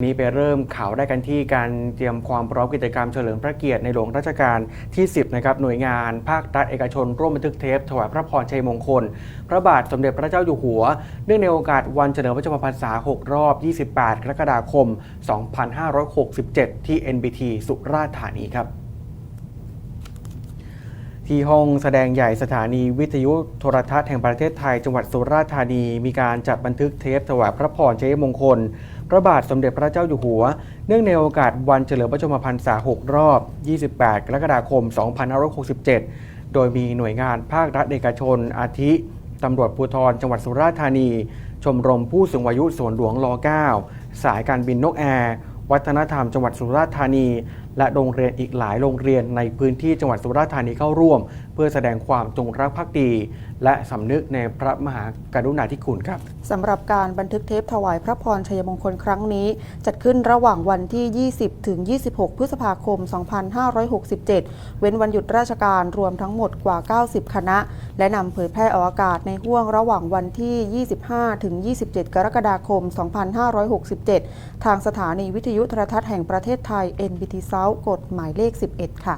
นี้ไปเริ่มข่าวได้กันที่การเตรียมความพร้อมกิจกรรมเฉลิมพระเกียรติในหลวงรัชกาลที่ 10 นะครับหน่วยงานภาครัฐเอกชน ร่วมบันทึกเทปถวายพระพรชัยมงคล พระบาทสมเด็จพระเจ้าอยู่หัว เนื่องในโอกาสวันเฉลิมพระชนมพรรษา 6 รอบ 28 กรกฎาคม 2567 ที่ NBT สุราษฎร์ธานีครับที่ห้องแสดงใหญ่สถานีวิทยุโทรทัศน์แห่งประเทศไทยจังหวัดสุราษฎร์ธานีมีการจัดบันทึกเทปถวายพระพรชัยมงคล พระบาทสมเด็จพระเจ้าอยู่หัว เนื่องในโอกาสวันเฉลิมพระชนมพรรษา 6 รอบ 28 กรกฎาคม 2567 โดยมีหน่วยงานภาครัฐเอกชน อาทิ ตำรวจภูธรจังหวัดสุราษฎร์ธานี ชมรมผู้สูงอายุสวนหลวงร9สายการบินนกแอร์ วัฒนธรรมจังหวัดสุราษฎร์ธานี และโรงเรียนอีกหลายโรงเรียนในพื้นที่จังหวัดสุราษฎร์ธานีเข้าร่วม เพื่อแสดงความจงรักภักดี และสำนึกในพระมหากรุณาธิคุณครับสำหรับการบันทึกเทปถวายพระพรชัยมงคลครั้งนี้ จัดขึ้นระหว่างวันที่ 20 ถึง 26 พฤษภาคม 2567 เว้นวันหยุดราชการรวมทั้งหมดกว่า 90 คณะ และนำเผยแพร่ออกอากาศในห่วงระหว่างวันที่ 25 ถึง 27 กรกฎาคม 2567 ทางสถานีวิทยุโทรทัศน์แห่งประเทศไทย NBT South กฎหมายเลข 11 ค่ะ